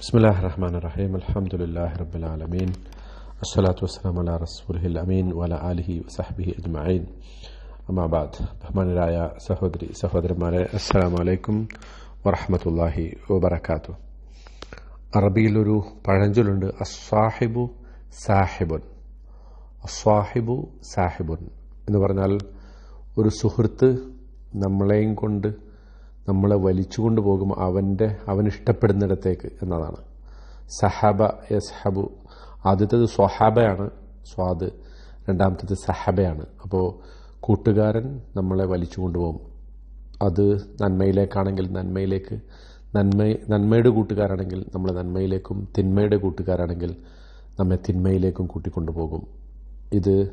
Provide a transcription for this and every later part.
بسم الله الرحمن الرحيم الحمد لله رب العالمين الصلاة والسلام على رسوله الأمين وعلى آله وصحبه أجمعين أما بعد ബഹുമാനരായ സഹോദരി സഹോദരന്മാരെ അസ്സലാമു അലൈക്കും വറഹമത്തല്ലാഹി വബർക്കാത്തു അറബിയിലൊരു പഴഞ്ചൊല്ലുണ്ട് അസ്വാഹിബു സാഹിബുൻ അസ്വാഹിബു സാഹിബുൻ എന്ന് പറഞ്ഞാൽ ഒരു സുഹൃത്ത് നമ്മളെയും കൊണ്ട് നമ്മളെ വലിച്ചുകൊണ്ട് പോകും അവന്റെ അവൻ ഇഷ്ടപ്പെടുന്നിടത്തേക്ക് എന്നതാണ്. സഹബ യസ്ഹബു. ആദ്യത്തേത് സ്വഹാബയാണ് സ്വാദ്. രണ്ടാമത്തേത് സഹബയാണ്. അപ്പോൾ കൂട്ടുകാരൻ നമ്മളെ വലിച്ചു കൊണ്ടുപോകും അത് നന്മയിലേക്കാണെങ്കിൽ നന്മയിലേക്ക് നന്മ നന്മയുടെ കൂട്ടുകാരാണെങ്കിൽ നമ്മളെ നന്മയിലേക്കും തിന്മയുടെ കൂട്ടുകാരാണെങ്കിൽ നമ്മെ തിന്മയിലേക്കും കൂട്ടിക്കൊണ്ടുപോകും. ഇത്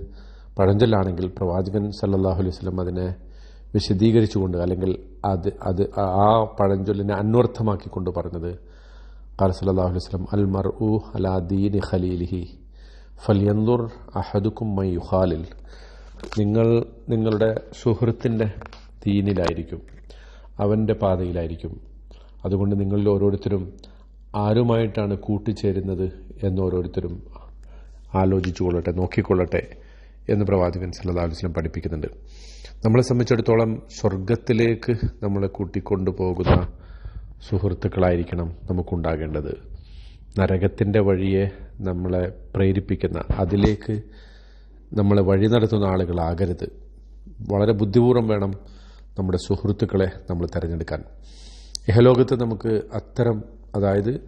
പഴഞ്ചൊല്ലാണെങ്കിൽ പ്രവാചകൻ സല്ലല്ലാഹു അലൈഹി വസല്ലം അതിനെ വിശദീകരിച്ചുകൊണ്ട് അല്ലെങ്കിൽ അത് അത് ആ പഴഞ്ചൊല്ലിനെ അന്വർത്ഥമാക്കിക്കൊണ്ട് പറഞ്ഞത് ഖാല സല്ലല്ലാഹു വസ്ലം അൽ അൽ മർഉ അലാ ദീനി ഖലീലിഹി ഫലിയന്തുർ അഹദുക്കും മൈ യുഹാലിൽ നിങ്ങൾ നിങ്ങളുടെ സുഹൃത്തിന്റെ ദീനിലായിരിക്കും അവന്റെ പാതയിലായിരിക്കും. അതുകൊണ്ട് നിങ്ങളിൽ ഓരോരുത്തരും ആരുമായിട്ടാണ് കൂട്ടിച്ചേരുന്നത് എന്ന് ഓരോരുത്തരും ആലോചിച്ചു കൊള്ളട്ടെ നോക്കിക്കൊള്ളട്ടെ. എന്ന് പ്രവാചകൻ സല്ലല്ലാഹു അലൈഹി വസല്ലം പഠിപ്പിക്കുന്നുണ്ട്. നമ്മളെ സംബന്ധിച്ചിടത്തോളം സ്വർഗത്തിലേക്ക് നമ്മളെ കൂട്ടിക്കൊണ്ടു പോകുന്ന സുഹൃത്തുക്കളായിരിക്കണം നമുക്കുണ്ടാകേണ്ടത്. നരകത്തിന്റെ വഴിയെ നമ്മളെ പ്രേരിപ്പിക്കുന്ന അതിലേക്ക് നമ്മളെ വഴി നടത്തുന്ന ആളുകളാകരുത് വളരെ ബുദ്ധിപൂർവം വേണം നമ്മുടെ സുഹൃത്തുക്കളെ നമ്മൾ തിരഞ്ഞെടുക്കാൻ. ഇഹലോകത്ത് നമുക്ക് അത്തരം അതായത്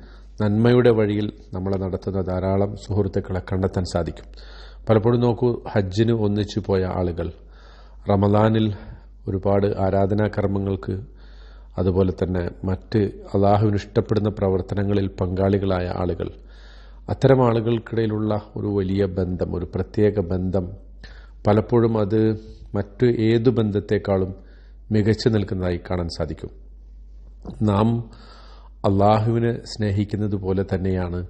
നന്മയുടെ വഴിയിൽ നമ്മളെ നടത്തുന്ന ധാരാളം സുഹൃത്തുക്കളെ കണ്ടെത്താൻ സാധിക്കും. പലപ്പോഴും നോക്കൂ ഹജ്ജിന് ഒന്നിച്ചു പോയ ആളുകൾ. റമദാനിൽ ഒരുപാട് ആരാധനാ കർമ്മങ്ങൾക്ക് അതുപോലെ തന്നെ മറ്റ് അള്ളാഹുവിന് ഇഷ്ടപ്പെടുന്ന പ്രവർത്തനങ്ങളിൽ പങ്കാളികളായ ആളുകൾ. അത്തരം ആളുകൾക്കിടയിലുള്ള ഒരു വലിയ ബന്ധം ഒരു പ്രത്യേക ബന്ധം പലപ്പോഴും അത് മറ്റ് ഏതു ബന്ധത്തെക്കാളും മികച്ചു നിൽക്കുന്നതായി കാണാൻ സാധിക്കും. നാം അള്ളാഹുവിനെ സ്നേഹിക്കുന്നത് പോലെ തന്നെയാണ്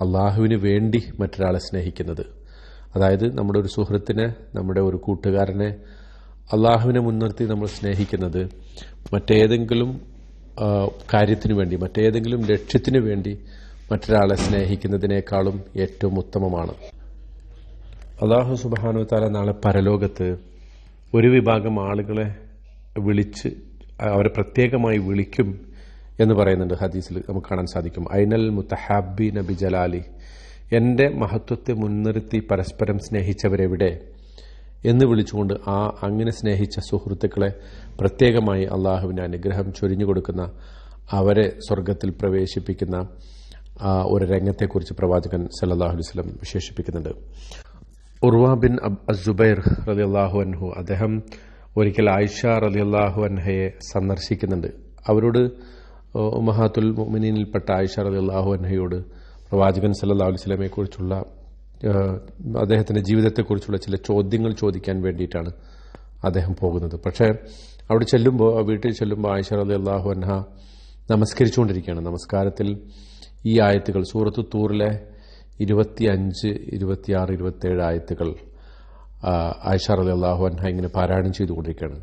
അള്ളാഹുവിന് വേണ്ടി മറ്റൊരാളെ സ്നേഹിക്കുന്നത്. അതായത് നമ്മുടെ ഒരു സുഹൃത്തിനെ നമ്മുടെ ഒരു കൂട്ടുകാരനെ അള്ളാഹുവിനെ മുൻനിർത്തി നമ്മൾ സ്നേഹിക്കുന്നത് മറ്റേതെങ്കിലും കാര്യത്തിനു വേണ്ടി മറ്റേതെങ്കിലും ലക്ഷ്യത്തിനു വേണ്ടി മറ്റൊരാളെ സ്നേഹിക്കുന്നതിനേക്കാളും ഏറ്റവും ഉത്തമമാണ്. അള്ളാഹു സുബാനു താല നാളെ പരലോകത്ത് ഒരു വിഭാഗം ആളുകളെ വിളിച്ച് അവരെ പ്രത്യേകമായി വിളിക്കും എന്ന് പറയുന്നുണ്ട് ഹദീസിൽ നമുക്ക് കാണാൻ സാധിക്കും. ഐനൽ മുത്തഹാബി നബി ജലാലി എന്റെ മഹത്വത്തെ മുൻനിർത്തി പരസ്പരം സ്നേഹിച്ചവരെവിടെ? എന്ന് വിളിച്ചുകൊണ്ട് ആ അങ്ങനെ സ്നേഹിച്ച സുഹൃത്തുക്കളെ പ്രത്യേകമായി അള്ളാഹുവിന് അനുഗ്രഹം ചൊരിഞ്ഞു കൊടുക്കുന്ന അവരെ സ്വർഗത്തിൽ പ്രവേശിപ്പിക്കുന്ന ഒരു രംഗത്തെക്കുറിച്ച് പ്രവാചകൻ സല്ലാഹു വസ്ലം വിശേഷിപ്പിക്കുന്നുണ്ട്. ഉർവ ബിൻ അസുബൈർ റലി അള്ളാഹു അൻഹു അദ്ദേഹം ഒരിക്കൽ ആയിഷ റലി അള്ളാഹു അൻഹയെ സന്ദർശിക്കുന്നുണ്ട്. അവരോട് മഹാത്തുൽ മുമിനിൽപ്പെട്ട ആയിഷ റലി അള്ളാഹു അൻഹയോട് പ്രവാചകൻ സല്ലാ അലൈഹി സ്വലമെ കുറിച്ചുള്ള അദ്ദേഹത്തിന്റെ ജീവിതത്തെക്കുറിച്ചുള്ള ചില ചോദ്യങ്ങൾ ചോദിക്കാൻ വേണ്ടിയിട്ടാണ് അദ്ദേഹം പോകുന്നത്. പക്ഷേ അവിടെ ചെല്ലുമ്പോൾ വീട്ടിൽ ചെല്ലുമ്പോൾ ആയിഷ അലി അള്ളാഹു അൻഹ നമസ്കരിച്ചുകൊണ്ടിരിക്കുകയാണ്. നമസ്കാരത്തിൽ ഈ ആയത്തുകൾ സൂറത്ത് തൂറിലെ ഇരുപത്തി അഞ്ച് ഇരുപത്തിയാറ് ഇരുപത്തേഴ് ആയത്തുകൾ ആയിഷ അലി അള്ളാഹു അൻഹ ഇങ്ങനെ പാരായണം ചെയ്തുകൊണ്ടിരിക്കുകയാണ്.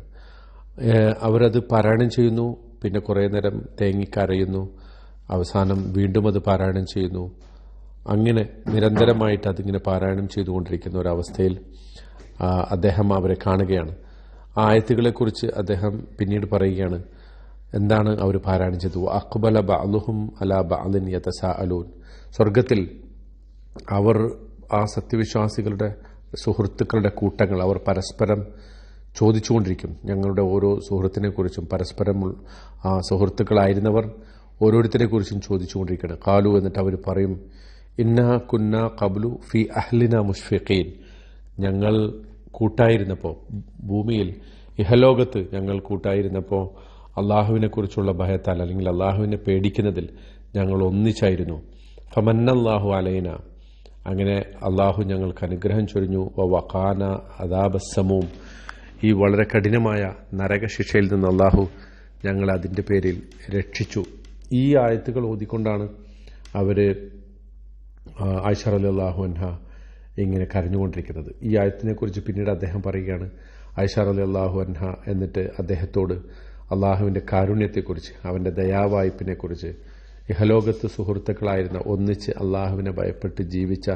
അവരത് പാരായണം ചെയ്യുന്നു പിന്നെ കുറേ നേരം തേങ്ങിക്കരയുന്നു അവസാനം വീണ്ടും അത് പാരായണം ചെയ്യുന്നു. അങ്ങനെ നിരന്തരമായിട്ട് അതിങ്ങനെ പാരായണം ചെയ്തുകൊണ്ടിരിക്കുന്ന ഒരവസ്ഥയിൽ അദ്ദേഹം അവരെ കാണുകയാണ്. ആ ആയത്തുകളെക്കുറിച്ച് അദ്ദേഹം പിന്നീട് പറയുകയാണ് എന്താണ് അവർ പാരായണം ചെയ്തു അക്ബല ബഅലുഹും അല ബഅലിൻ യതസ അലൂൻ സ്വർഗത്തിൽ അവർ ആ സത്യവിശ്വാസികളുടെ സുഹൃത്തുക്കളുടെ കൂട്ടങ്ങൾ അവർ പരസ്പരം ചോദിച്ചുകൊണ്ടിരിക്കും. ഞങ്ങളുടെ ഓരോ സുഹൃത്തിനെക്കുറിച്ചും പരസ്പരം ആ സുഹൃത്തുക്കളായിരുന്നവർ ഓരോരുത്തരെക്കുറിച്ചും ചോദിച്ചുകൊണ്ടിരിക്കുകയാണ്. കാലു എന്നിട്ട് അവർ പറയും ഇന്ന കുന്ന കബ്ലു ഫി അഹ്ലിന മുഷ്ഫിഖീൻ. ഞങ്ങൾ കൂട്ടായിരുന്നപ്പോൾ ഭൂമിയിൽ ഇഹലോകത്ത് ഞങ്ങൾ കൂട്ടായിരുന്നപ്പോൾ അള്ളാഹുവിനെക്കുറിച്ചുള്ള ഭയത്താൽ അല്ലെങ്കിൽ അള്ളാഹുവിനെ പേടിക്കുന്നതിൽ ഞങ്ങൾ ഒന്നിച്ചായിരുന്നു. ഫമന്നല്ലാഹു അലൈന. അങ്ങനെ അള്ളാഹു ഞങ്ങൾക്ക് അനുഗ്രഹം ചൊരിഞ്ഞു. വഖാന അദാബസമൂം ഈ വളരെ കഠിനമായ നരകശിക്ഷയിൽ നിന്ന് അള്ളാഹു ഞങ്ങൾ അതിന്റെ പേരിൽ രക്ഷിച്ചു. ഈ ആയത്തുകൾ ഓതിക്കൊണ്ടാണ് അവർ ആയിഷർ അലി അൻഹ ഇങ്ങനെ കരഞ്ഞുകൊണ്ടിരിക്കുന്നത്. ഈ ആയത്തിനെക്കുറിച്ച് പിന്നീട് അദ്ദേഹം പറയുകയാണ് ആയിഷ അലി അള്ളാഹു അൻഹ എന്നിട്ട് അദ്ദേഹത്തോട് അള്ളാഹുവിന്റെ കാരുണ്യത്തെക്കുറിച്ച് അവന്റെ ദയാവായ്പിനെക്കുറിച്ച് ഇഹലോകത്ത് സുഹൃത്തുക്കളായിരുന്ന ഒന്നിച്ച് അള്ളാഹുവിനെ ഭയപ്പെട്ട് ജീവിച്ച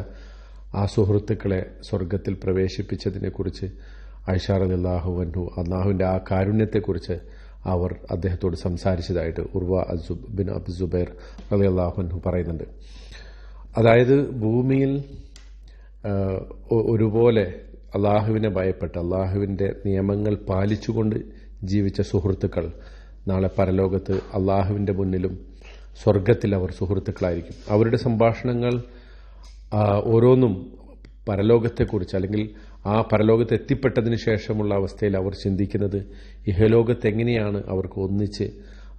ആ സുഹൃത്തുക്കളെ സ്വർഗത്തിൽ പ്രവേശിപ്പിച്ചതിനെക്കുറിച്ച് ഐഷാർ അലി അള്ളാഹു അൻഹു അള്ളാഹുവിന്റെ ആ കാരുണ്യത്തെക്കുറിച്ച് അവർ അദ്ദേഹത്തോട് സംസാരിച്ചതായിട്ട് ഉർവ അസുബ് ബിൻ അബ് സുബൈർ അലി അള്ളാഹുൻഹു പറയുന്നുണ്ട്. അതായത് ഭൂമിയിൽ ഒരുപോലെ അള്ളാഹുവിനെ ഭയപ്പെട്ട് അള്ളാഹുവിന്റെ നിയമങ്ങൾ പാലിച്ചുകൊണ്ട് ജീവിച്ച സുഹൃത്തുക്കൾ നാളെ പരലോകത്ത് അള്ളാഹുവിന്റെ മുന്നിലും സ്വർഗത്തിൽ അവർ സുഹൃത്തുക്കളായിരിക്കും. അവരുടെ സംഭാഷണങ്ങൾ ഓരോന്നും പരലോകത്തെക്കുറിച്ച് അല്ലെങ്കിൽ ആ പരലോകത്ത് എത്തിപ്പെട്ടതിന് ശേഷമുള്ള അവസ്ഥയിൽ അവർ ചിന്തിക്കുന്നത് ഇഹലോകത്ത് എങ്ങനെയാണ് അവർക്ക് ഒന്നിച്ച്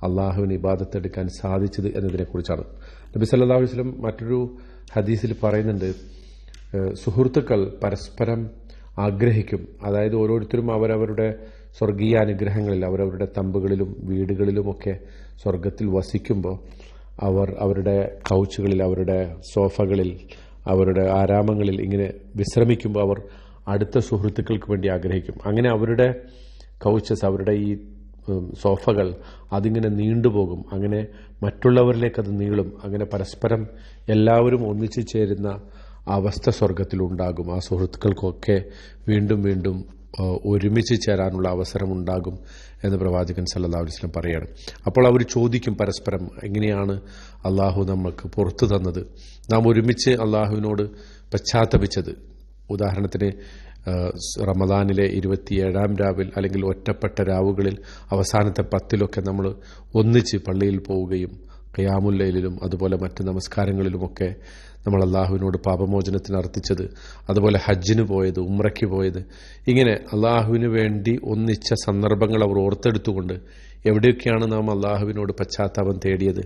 അള്ളാഹുവിന് ഇബാദത്തെടുക്കാൻ സാധിച്ചത് എന്നതിനെക്കുറിച്ചാണ്. നബി സല്ലാ വസ്ലം മറ്റൊരു ഹദീസിൽ പറയുന്നുണ്ട് സുഹൃത്തുക്കൾ പരസ്പരം ആഗ്രഹിക്കും. അതായത് ഓരോരുത്തരും അവരവരുടെ സ്വർഗീയ അനുഗ്രഹങ്ങളിൽ അവരവരുടെ തമ്പുകളിലും വീടുകളിലുമൊക്കെ സ്വർഗത്തിൽ വസിക്കുമ്പോൾ അവർ അവരുടെ കൗച്ചുകളിൽ അവരുടെ സോഫകളിൽ അവരുടെ ആരാമങ്ങളിൽ ഇങ്ങനെ വിശ്രമിക്കുമ്പോൾ അവർ അടുത്ത സുഹൃത്തുക്കൾക്ക് വേണ്ടി ആഗ്രഹിക്കും. അങ്ങനെ അവരുടെ കൗച്ചസ് അവരുടെ ഈ സോഫകൾ അതിങ്ങനെ നീണ്ടുപോകും അങ്ങനെ മറ്റുള്ളവരിലേക്ക് അത് നീളും. അങ്ങനെ പരസ്പരം എല്ലാവരും ഒന്നിച്ചു ചേരുന്ന അവസ്ഥ സ്വർഗത്തിലുണ്ടാകും ആ സുഹൃത്തുക്കൾക്കൊക്കെ വീണ്ടും വീണ്ടും ഒരുമിച്ച് ചേരാനുള്ള അവസരം ഉണ്ടാകും എന്ന് പ്രവാചകൻ സല്ലാ വസ്ലം പറയാണ്. അപ്പോൾ അവർ ചോദിക്കും പരസ്പരം എങ്ങനെയാണ് അള്ളാഹു നമ്മൾക്ക് പുറത്തു തന്നത്? നാം ഒരുമിച്ച് അള്ളാഹുവിനോട് പശ്ചാത്തപിച്ചത്? ഉദാഹരണത്തിന് റമദാനിലെ ഇരുപത്തിയേഴാം രാവിൽ അല്ലെങ്കിൽ ഒറ്റപ്പെട്ട രാവുകളിൽ അവസാനത്തെ പത്തിലൊക്കെ നമ്മൾ ഒന്നിച്ച് പള്ളിയിൽ പോവുകയും ഖയാമുല്ലയിലും അതുപോലെ മറ്റ് നമസ്കാരങ്ങളിലുമൊക്കെ നമ്മൾ അള്ളാഹുവിനോട് പാപമോചനത്തിന് അർത്ഥിച്ചത് അതുപോലെ ഹജ്ജിന് പോയത് ഉമ്രയ്ക്ക് പോയത്. ഇങ്ങനെ അള്ളാഹുവിന് വേണ്ടി ഒന്നിച്ച സന്ദർഭങ്ങൾ അവർ ഓർത്തെടുത്തുകൊണ്ട് എവിടെയൊക്കെയാണ് നാം അള്ളാഹുവിനോട് പശ്ചാത്താപം തേടിയത്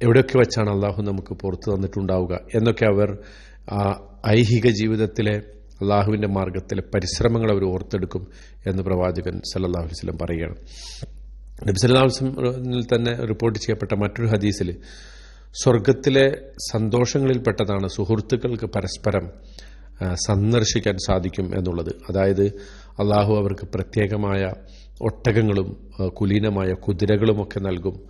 എവിടെയൊക്കെ വെച്ചാണ് അള്ളാഹു നമുക്ക് പുറത്തു തന്നിട്ടുണ്ടാവുക എന്നൊക്കെ അവർ ആ ഐഹിക ജീവിതത്തിലെ അള്ളാഹുവിന്റെ മാർഗത്തിലെ പരിശ്രമങ്ങൾ അവർ ഓർത്തെടുക്കും എന്ന് പ്രവാചകൻ സല്ലാഹു വസ്ലം പറയുകയാണ്. നബി സല്ലാ വസ്ലമിൽ തന്നെ റിപ്പോർട്ട് ചെയ്യപ്പെട്ട മറ്റൊരു ഹദീസിൽ സ്വർഗത്തിലെ സന്തോഷങ്ങളിൽപ്പെട്ടതാണ് സുഹൃത്തുക്കൾക്ക് പരസ്പരം സന്ദർശിക്കാൻ സാധിക്കും എന്നുള്ളത്. അതായത് അള്ളാഹു അവർക്ക് പ്രത്യേകമായ ഒട്ടകങ്ങളും കുലീനമായ കുതിരകളുമൊക്കെ നൽകും.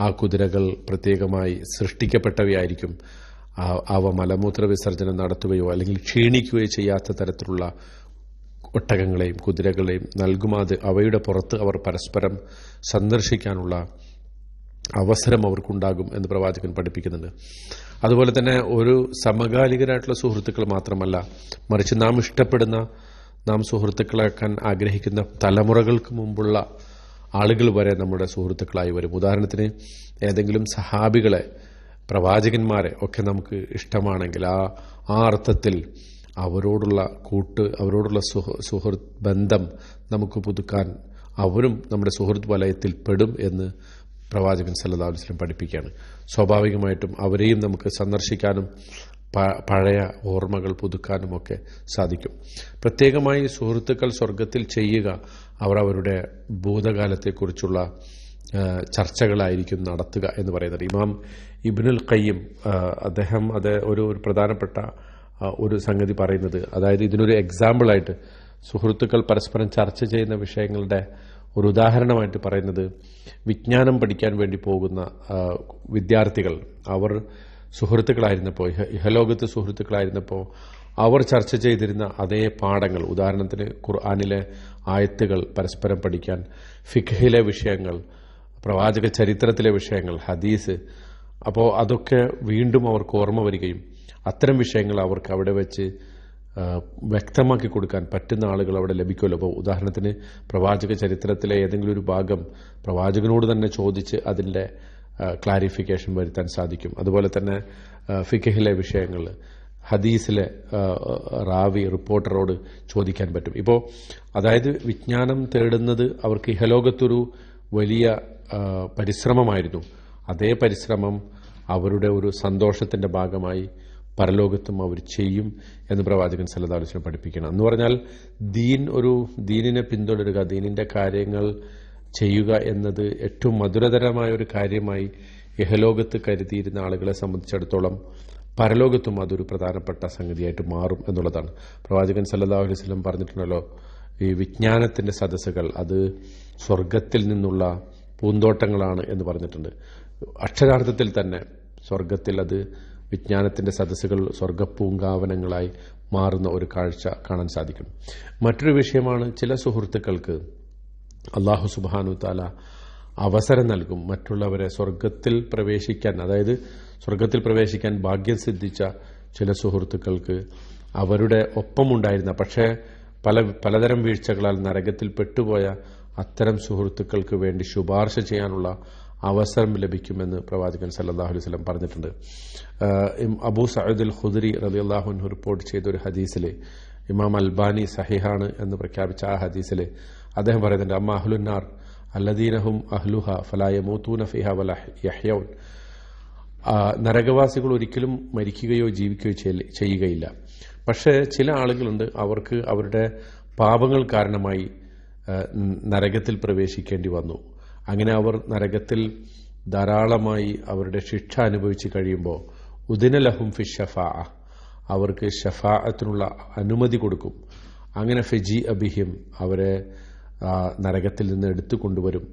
ആ കുതിരകൾ പ്രത്യേകമായി സൃഷ്ടിക്കപ്പെട്ടവയായിരിക്കും. അവ മലമൂത്ര വിസർജനം നടത്തുകയോ അല്ലെങ്കിൽ ക്ഷീണിക്കുകയോ ചെയ്യാത്ത തരത്തിലുള്ള ഒട്ടകങ്ങളെയും കുതിരകളെയും നൽകുമാത് അവയുടെ പുറത്ത് അവർ പരസ്പരം സന്ദർശിക്കാനുള്ള അവസരം അവർക്കുണ്ടാകും എന്ന് പ്രവാചകൻ പഠിപ്പിക്കുന്നുണ്ട്. അതുപോലെ തന്നെ ഒരു സമകാലികരായിട്ടുള്ള സുഹൃത്തുക്കൾ മാത്രമല്ല മറിച്ച് നാം ഇഷ്ടപ്പെടുന്ന നാം സുഹൃത്തുക്കളാക്കാൻ ആഗ്രഹിക്കുന്ന തലമുറകൾക്ക് മുമ്പുള്ള ആളുകൾ വരെ നമ്മുടെ സുഹൃത്തുക്കളായി വരും. ഉദാഹരണത്തിന് ഏതെങ്കിലും സഹാബികളെ പ്രവാചകന്മാരെ ഒക്കെ നമുക്ക് ഇഷ്ടമാണെങ്കിൽ ആ ആ അർത്ഥത്തിൽ അവരോടുള്ള കൂട്ട് അവരോടുള്ള സുഹൃത്ത് ബന്ധം നമുക്ക് പുതുക്കാൻ അവരും നമ്മുടെ സുഹൃത്ത് വലയത്തിൽ പെടും എന്ന് പ്രവാചകൻ സല്ലാ വസ്ലം പഠിപ്പിക്കുകയാണ്. സ്വാഭാവികമായിട്ടും അവരെയും നമുക്ക് സന്ദർശിക്കാനും പഴയ ഓർമ്മകൾ പുതുക്കാനും ഒക്കെ സാധിക്കും. പ്രത്യേകമായി സുഹൃത്തുക്കൾ സ്വർഗത്തിൽ ചെയ്യുക അവർ അവരുടെ ഭൂതകാലത്തെക്കുറിച്ചുള്ള ചർച്ചകളായിരിക്കും നടത്തുക എന്ന് പറയുന്നത്. ഇമാം ഇബിനുൽ ഖയ്യം അദ്ദേഹം അത് ഒരു ഒരു പ്രധാനപ്പെട്ട ഒരു സംഗതി പറയുന്നത്. അതായത് ഇതിനൊരു എക്സാമ്പിളായിട്ട് സുഹൃത്തുക്കൾ പരസ്പരം ചർച്ച ചെയ്യുന്ന വിഷയങ്ങളുടെ ഒരു ഉദാഹരണമായിട്ട് പറയുന്നത് വിജ്ഞാനം പഠിക്കാൻ വേണ്ടി പോകുന്ന വിദ്യാർത്ഥികൾ. അവർ സുഹൃത്തുക്കളായിരുന്നപ്പോൾ ഇഹലോകത്ത് സുഹൃത്തുക്കളായിരുന്നപ്പോൾ അവർ ചർച്ച ചെയ്തിരുന്ന അതേ പാഠങ്ങൾ ഉദാഹരണത്തിന് ഖുർആാനിലെ ആയത്തുകൾ പരസ്പരം പഠിക്കാൻ ഫിഖിലെ വിഷയങ്ങൾ പ്രവാചക ചരിത്രത്തിലെ വിഷയങ്ങൾ ഹദീസ്. അപ്പോൾ അതൊക്കെ വീണ്ടും അവർക്ക് ഓർമ്മ വരികയും അത്തരം വിഷയങ്ങൾ അവർക്ക് അവിടെ വെച്ച് വ്യക്തമാക്കി കൊടുക്കാൻ പറ്റുന്ന ആളുകൾ അവിടെ ലഭിക്കുമല്ലോ. അപ്പോൾ ഉദാഹരണത്തിന് പ്രവാചക ചരിത്രത്തിലെ ഏതെങ്കിലും ഒരു ഭാഗം പ്രവാചകനോട് തന്നെ ചോദിച്ച് അതിന്റെ ക്ലാരിഫിക്കേഷൻ വരുത്താൻ സാധിക്കും. അതുപോലെ തന്നെ ഫിഖഹിലെ വിഷയങ്ങൾ ഹദീസിലെ റാവി റിപ്പോർട്ടറോട് ചോദിക്കാൻ പറ്റും. ഇപ്പോൾ അതായത് വിജ്ഞാനം തേടുന്നത് അവർക്ക് ഇഹലോകത്തൊരു വലിയ പരിശ്രമമായിരുന്നു. അതേ പരിശ്രമം അവരുടെ ഒരു സന്തോഷത്തിന്റെ ഭാഗമായി പരലോകത്തും അവർ ചെയ്യും എന്ന് പ്രവാചകൻ വസല്ലം പഠിപ്പിക്കണം. എന്ന് പറഞ്ഞാൽ ദീൻ ഒരു ദീനിനെ പിന്തുടരുക ദീനിന്റെ കാര്യങ്ങൾ ചെയ്യുക എന്നത് ഏറ്റവും മധുരതരമായ ഒരു കാര്യമായി യഹലോകത്ത് കരുതിയിരുന്ന ആളുകളെ സംബന്ധിച്ചിടത്തോളം പരലോകത്തും അതൊരു പ്രധാനപ്പെട്ട സംഗതിയായിട്ട് മാറും എന്നുള്ളതാണ്. പ്രവാചകൻ സല്ലല്ലാഹു അലൈഹി വസല്ലം പറഞ്ഞിട്ടുണ്ടല്ലോ ഈ വിജ്ഞാനത്തിന്റെ സദസ്സുകൾ അത് സ്വർഗത്തിൽ നിന്നുള്ള പൂന്തോട്ടങ്ങളാണ് എന്ന് പറഞ്ഞിട്ടുണ്ട്. അക്ഷരാർത്ഥത്തിൽ തന്നെ സ്വർഗത്തിൽ അത് വിജ്ഞാനത്തിന്റെ സദസ്സുകൾ സ്വർഗപ്പൂങ്കാവനങ്ങളായി മാറുന്ന ഒരു കാഴ്ച കാണാൻ സാധിക്കും. മറ്റൊരു വിഷയമാണ് ചില സുഹൃത്തുക്കൾക്ക് അള്ളാഹു സുബാനു താല അവസരം നൽകും മറ്റുള്ളവരെ സ്വർഗത്തിൽ പ്രവേശിക്കാൻ അതായത് സ്വർഗത്തിൽ പ്രവേശിക്കാൻ ഭാഗ്യം സിദ്ധിച്ച ചില സുഹൃത്തുക്കൾക്ക് അവരുടെ ഒപ്പമുണ്ടായിരുന്ന പക്ഷേ പല പലതരം വീഴ്ചകളാൽ നരകത്തിൽ പെട്ടുപോയ അത്തരം സുഹൃത്തുക്കൾക്ക് വേണ്ടി ശുപാർശ ചെയ്യാനുള്ള അവസരം ലഭിക്കുമെന്ന് പ്രവാചകൻ സല്ലാഹു അലൈഹി സ്വലം പറഞ്ഞിട്ടുണ്ട്. അബൂ അൽ ഖുദരി റലി അള്ളാഹുൻ റിപ്പോർട്ട് ചെയ്ത ഒരു ഹദീസിലെ ഇമാം അൽബാനി സഹിഹാണ് എന്ന് പ്രഖ്യാപിച്ച ആ ഹദീസിലെ അദ്ദേഹം പറയുന്നുണ്ട് അമ്മ അഹ്ലുന്നാർ അല്ലദീനഹും അഹ്ലുഹ ഫലായമൂത്തൂന ഫിഹ വല യഹ്യൗൻ നരകവാസികൾ ഒരിക്കലും മരിക്കുകയോ ജീവിക്കുകയോ ചെയ്യുകയില്ല. പക്ഷേ ചില ആളുകളുണ്ട് അവർക്ക് അവരുടെ പാപങ്ങൾ കാരണമായി നരകത്തിൽ പ്രവേശിക്കേണ്ടി വന്നു. അങ്ങനെ അവർ നരകത്തിൽ ധാരാളമായി അവരുടെ ശിക്ഷ അനുഭവിച്ച് കഴിയുമ്പോൾ ഉദിനലഹും ഫി ഷഫാ അവർക്ക് ഷഫാഅത്തിനുള്ള അനുമതി കൊടുക്കും. അങ്ങനെ ഫെജി അബിഹിം അവരെ നരകത്തിൽ നിന്ന് എടുത്തു കൊണ്ടുവരും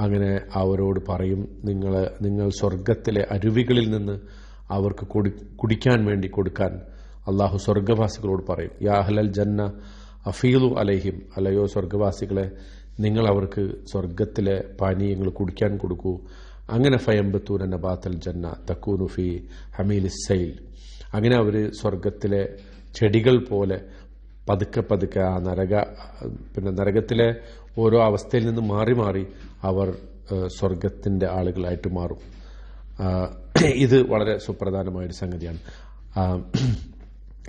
അങ്ങനെ അവരോട് പറയും നിങ്ങൾ നിങ്ങൾ സ്വർഗത്തിലെ അരുവികളിൽ നിന്ന് അവർക്ക് കുടിക്കാൻ വേണ്ടി കൊടുക്കാൻ. അള്ളാഹു സ്വർഗവാസികളോട് പറയും യാ അഹ്ലൽ ജന്ന അഫീലു അലഹിം അല്ലയോ സ്വർഗവാസികളെ നിങ്ങൾ അവർക്ക് സ്വർഗത്തിലെ പാനീയങ്ങൾ കുടിക്കാൻ കൊടുക്കൂ. അങ്ങനെ ഫയംബത്തൂൻ എന്ന ബാത്തൽ ജന്ന തക്കൂനു ഫി ഹമീൽ സൈൽ. അങ്ങനെ അവർ സ്വർഗത്തിലെ ചെടികൾ പോലെ പതുക്കെ പതുക്കെ ആ നരക പിന്നെ നരകത്തിലെ ഓരോ അവസ്ഥയിൽ നിന്ന് മാറി മാറി അവർ സ്വർഗത്തിന്റെ ആളുകളായിട്ട് മാറും. ഇത് വളരെ സുപ്രധാനമായൊരു സംഗതിയാണ്.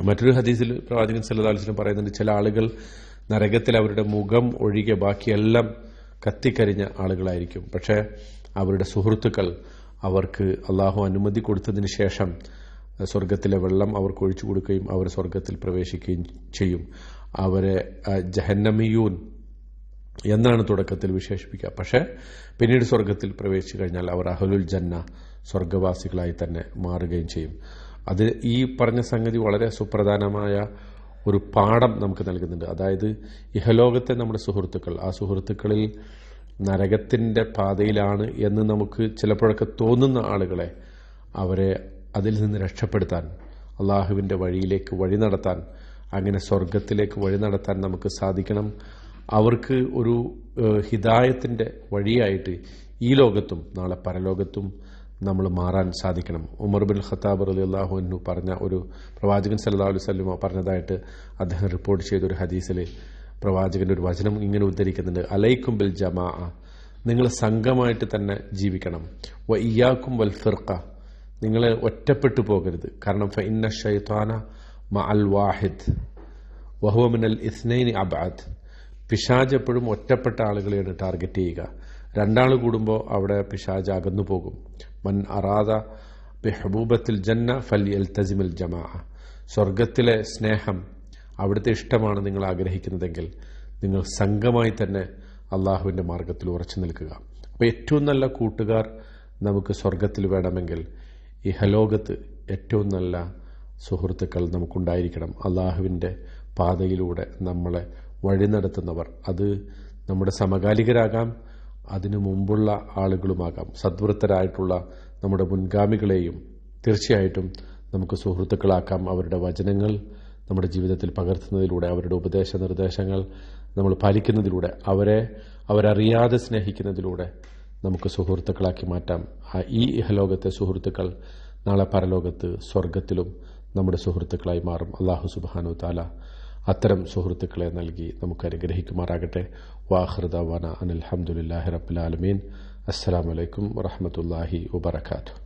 മറ്റൊരു ഹദീസിൽ പ്രവാചകൻ സല്ലു അലിസ്ലം പറയുന്നുണ്ട് ചില ആളുകൾ നരകത്തിൽ അവരുടെ മുഖം ഒഴികെ ബാക്കിയെല്ലാം കത്തിക്കരിഞ്ഞ ആളുകളായിരിക്കും. പക്ഷേ അവരുടെ സുഹൃത്തുക്കൾ അവർക്ക് അള്ളാഹു അനുമതി കൊടുത്തതിന് ശേഷം സ്വർഗത്തിലെ വെള്ളം അവർക്ക് ഒഴിച്ചു കൊടുക്കുകയും അവർ സ്വർഗത്തിൽ പ്രവേശിക്കുകയും ചെയ്യും. അവരെ ജഹന്നമിയൂൻ എന്നാണ് തുടക്കത്തിൽ വിശേഷിപ്പിക്കുക. പക്ഷേ പിന്നീട് സ്വർഗത്തിൽ പ്രവേശിച്ചു കഴിഞ്ഞാൽ അവർ അഹലുൽ ജന്ന സ്വർഗവാസികളായി തന്നെ മാറുകയും ചെയ്യും. അത് ഈ പറഞ്ഞ സംഗതി വളരെ സുപ്രധാനമായ ഒരു പാഠം നമുക്ക് നൽകുന്നുണ്ട്. അതായത് ഇഹലോകത്തെ നമ്മുടെ സുഹൃത്തുക്കൾ. ആ സുഹൃത്തുക്കളിൽ നരകത്തിന്റെ പാതയിലാണ് എന്ന് നമുക്ക് ചിലപ്പോഴൊക്കെ തോന്നുന്ന ആളുകളെ അവരെ അതിൽ നിന്ന് രക്ഷപ്പെടുത്താൻ അള്ളാഹുവിന്റെ വഴിയിലേക്ക് വഴി നടത്താൻ അങ്ങനെ സ്വർഗത്തിലേക്ക് വഴി നടത്താൻ നമുക്ക് സാധിക്കണം. അവർക്ക് ഒരു ഹിതായത്തിന്റെ വഴിയായിട്ട് ഈ ലോകത്തും നാളെ പരലോകത്തും നമ്മൾ മാറാൻ സാധിക്കണം. ഉമർ ബിൻ ഖത്താബ് അലി അള്ളാഹുനു പറഞ്ഞ ഒരു പ്രവാചകൻ സല്ലാ അലൈഹി സ്വലമ പറഞ്ഞതായിട്ട് അദ്ദേഹം റിപ്പോർട്ട് ചെയ്ത ഒരു ഹദീസിൽ പ്രവാചകന്റെ ഒരു വചനം ഇങ്ങനെ ഉദ്ധരിക്കുന്നുണ്ട്. അലൈക്കും ബിൽ ജമാ നിങ്ങൾ സംഘമായിട്ട് തന്നെ ജീവിക്കണം. വ ഇയാക്കും വൽ ഫിർക്ക നിങ്ങൾ ഒറ്റപ്പെട്ടു പോകരുത്. കാരണം ഫ ഇന്ന ഷൈത്താന മ അൽ വാഹിദ് വഹുവമിനൽ ഇസ്നൈൻ അബാദ് പിശാജ് എപ്പോഴും ഒറ്റപ്പെട്ട ആളുകളെയാണ് ടാർഗറ്റ് ചെയ്യുക. രണ്ടാൾ കൂടുമ്പോൾ അവിടെ പിശാജ് അകന്നു പോകും. മൻ അറാദ ബെഹബൂബത്തിൽ ജന്ന ഫൽ എൽ തജിമിൽ ജമാ സ്വർഗത്തിലെ സ്നേഹം അവിടുത്തെ ഇഷ്ടമാണ് നിങ്ങൾ ആഗ്രഹിക്കുന്നതെങ്കിൽ നിങ്ങൾ സംഘമായി തന്നെ അള്ളാഹുവിന്റെ മാർഗത്തിൽ ഉറച്ചു നിൽക്കുക. അപ്പോൾ ഏറ്റവും നല്ല കൂട്ടുകാർ നമുക്ക് സ്വർഗത്തിൽ വേണമെങ്കിൽ ഈ ഹലോകത്ത് ഏറ്റവും നല്ല സുഹൃത്തുക്കൾ നമുക്കുണ്ടായിരിക്കണം. അള്ളാഹുവിന്റെ പാതയിലൂടെ നമ്മളെ വഴി നടത്തുന്നവർ. അത് നമ്മുടെ സമകാലികരാകാം അതിനു മുമ്പുള്ള ആളുകളുമാകാം. സദ്വൃത്തരായിട്ടുള്ള നമ്മുടെ മുൻഗാമികളെയും തീർച്ചയായിട്ടും നമുക്ക് സുഹൃത്തുക്കളാക്കാം. അവരുടെ വചനങ്ങൾ നമ്മുടെ ജീവിതത്തിൽ പകർത്തുന്നതിലൂടെ അവരുടെ ഉപദേശ നിർദ്ദേശങ്ങൾ നമ്മൾ പാലിക്കുന്നതിലൂടെ അവരെ അവരറിയാതെ സ്നേഹിക്കുന്നതിലൂടെ നമുക്ക് സുഹൃത്തുക്കളാക്കി മാറ്റാം. ഈ ഇഹലോകത്തെ സുഹൃത്തുക്കൾ നാളെ പരലോകത്ത് സ്വർഗത്തിലും നമ്മുടെ സുഹൃത്തുക്കളായി മാറും. അള്ളാഹു സുബാനു താല അത്തരം സുഹൃത്തുക്കളെ നൽകി നമുക്ക് അനുഗ്രഹിക്കുമാറാകട്ടെ. വാഹൃദാന അനിൽഹമുല്ലാഹി റബ്ബുലാലമീൻ അസ്സലാമലൈക്കും വറഹമത്തല്ലാഹി വബർക്കാത്തു